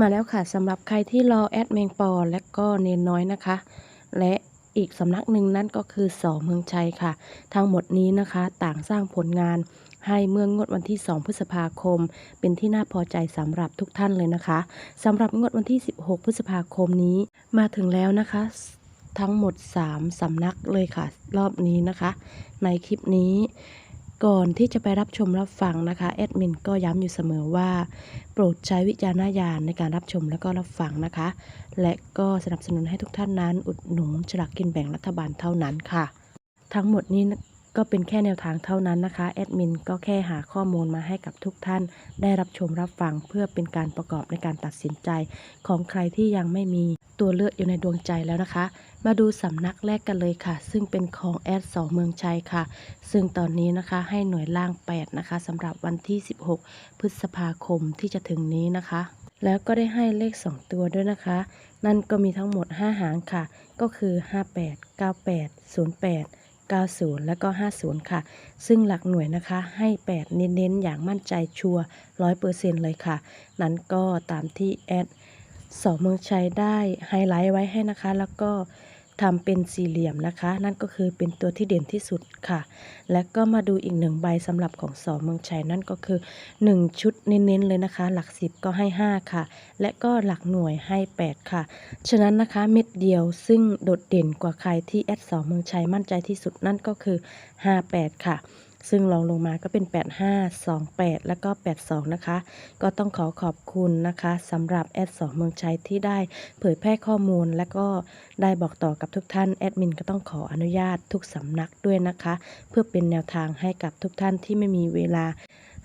มาแล้วค่ะสำหรับใครที่รอแอดเมงปอและก็เนนน้อยนะคะ และอีกสำนักหนึ่งนั่นก็คือสอเมืองชัยค่ะ ทั้งหมดนี้นะคะต่างสร้างผลงานให้เมื่องวดวันที่ 2 พฤษภาคม เป็นที่น่าพอใจสำหรับทุกท่านเลยนะคะสำหรับงวดวันที่ 16 พฤษภาคมนี้มาถึงแล้วนะคะ ทั้งหมด 3สำนักเลยค่ะ รอบนี้นะคะ ในคลิปนี้ ก่อนที่จะไปรับชมรับฟังนะคะแอดมินก็ย้ำอยู่เสมอว่า โปรดใช้วิจารณญาณในการรับชมและก็รับฟังนะคะ และก็สนับสนุนให้ทุกท่านนั้นอุดหนุนฉลากกินแบ่งรัฐบาลเท่านั้นค่ะ ทั้งหมดนี้ ก็เป็นแค่แนวทางเท่านั้นนะคะแอดมินก็แค่หาข้อมูลมาให้กับทุกท่าน ได้รับชมรับฟังเพื่อเป็นการประกอบในการตัดสินใจ ของใครที่ยังไม่มีตัวเลือกอยู่ในดวงใจแล้วนะคะ มาดูสำนักแรกกันเลยค่ะ ซึ่งเป็นของแอดสองเมืองชัยค่ะ ซึ่งตอนนี้นะคะให้หน่วยล่าง 8 นะคะสำหรับวันที่ 16 พฤษภาคมที่จะถึงนี้นะคะ แล้วก็ได้ให้เลข 2 ตัวด้วยนะคะ นั่นก็มีทั้งหมด 5 หางค่ะ ก็คือ 58 98 08 90 แล้วก็ 50 ค่ะ ซึ่งหลักหน่วยนะคะให้ 8 เน้นๆ อย่างมั่นใจชัวร์100%เลยค่ะ นั้นก็ตามที่แอดสองเมืองชัยได้ไฮไลท์ไว้ให้นะคะ แล้วก็ ทำเป็นสี่เหลี่ยมนะคะ นั่นก็คือเป็นตัวที่เด่นที่สุดค่ะ และก็มาดูอีกหนึ่งใบสำหรับของสอเมืองชัยนั่นก็คือ 1 ชุดเน้นๆเลยนะคะ หลัก 10 ก็ให้ 5 ค่ะ และก็หลักหน่วยให้ 8 ค่ะ ฉะนั้นนะคะเม็ดเดียวซึ่งโดดเด่นกว่าใครที่แอดสอเมืองชัยมั่นใจที่สุดนั่นก็คือ 58 ค่ะ ซึ่งรองลงมาก็เป็น 85 28 แล้วก็ 82 นะคะ ก็ต้องขอขอบคุณนะคะสำหรับแอดสองเมืองชัยที่ได้เผยแพร่ข้อมูล และก็ได้บอกต่อกับทุกท่านแอดมินก็ต้องขออนุญาตทุกสำนักด้วยนะคะ เพื่อเป็นแนวทางให้กับทุกท่านที่ไม่มีเวลา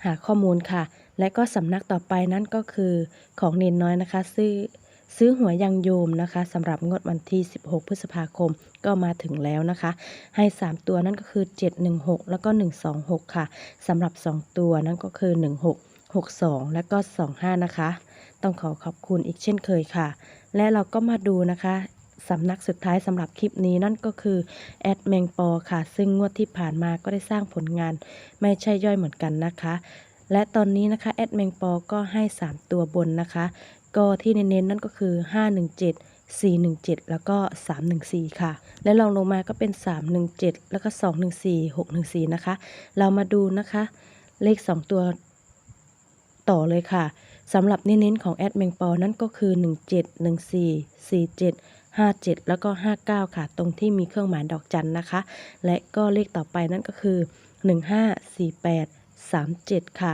หาข้อมูลค่ะ และก็สำนักต่อไปนั่นก็คือของเนนน้อยนะคะซื้อ ซื้อหวยยังโยมนะคะสำหรับงวดวันที่ 16 พฤษภาคมก็มาถึงแล้วนะคะ ให้ 3 ตัวนั่นก็คือ 716 แล้วก็ 126 ค่ะสำหรับ 2 ตัวนั่นก็คือ 16 62 แล้วก็ 25 นะคะ ต้องขอขอบคุณอีกเช่นเคยค่ะ และเราก็มาดูนะคะสำนักสุดท้ายสำหรับคลิปนี้นั่นก็คือแอดแมงปอค่ะ ซึ่งงวดที่ผ่านมาก็ได้สร้างผลงาน ไม่ใช่ย่อยเหมือนกันนะคะ และตอนนี้นะคะแอดแมงปอก็ให้ 3 ตัวบนนะคะ ก็ที่เน้นๆนั่นก็คือ 517 417 แล้วก็ 314 ค่ะ และลองลงมาก็เป็น 317 แล้วก็ 214 614 นะคะ เรามาดูนะคะ เลข 2 ตัวต่อเลยค่ะสำหรับเน้นๆของแอดแมงปอนั่นก็คือ 17 14 47 57 แล้วก็ 59 ค่ะ ตรงที่มีเครื่องหมายดอกจันนะคะ และก็เลขต่อไปนั่นก็คือ 1548 37 ค่ะ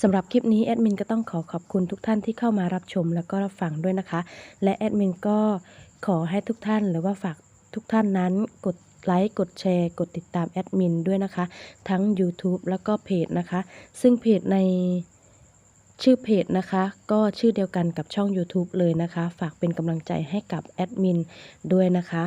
สำหรับคลิปนี้แอดมินก็ต้องขอขอบคุณทุกท่านที่เข้ามารับชมแล้วก็รับฟังด้วยนะคะ และแอดมินก็ขอให้ทุกท่านหรือว่าฝากทุกท่านนั้นกดไลค์ กดแชร์ กดติดตามแอดมินด้วยนะคะ ทั้ง YouTube แล้วก็เพจนะคะ ซึ่งเพจในชื่อเพจนะคะ ก็ชื่อเดียวกันกับช่อง YouTube เลยนะคะ ฝากเป็นกำลังใจให้กับแอดมินด้วยนะคะ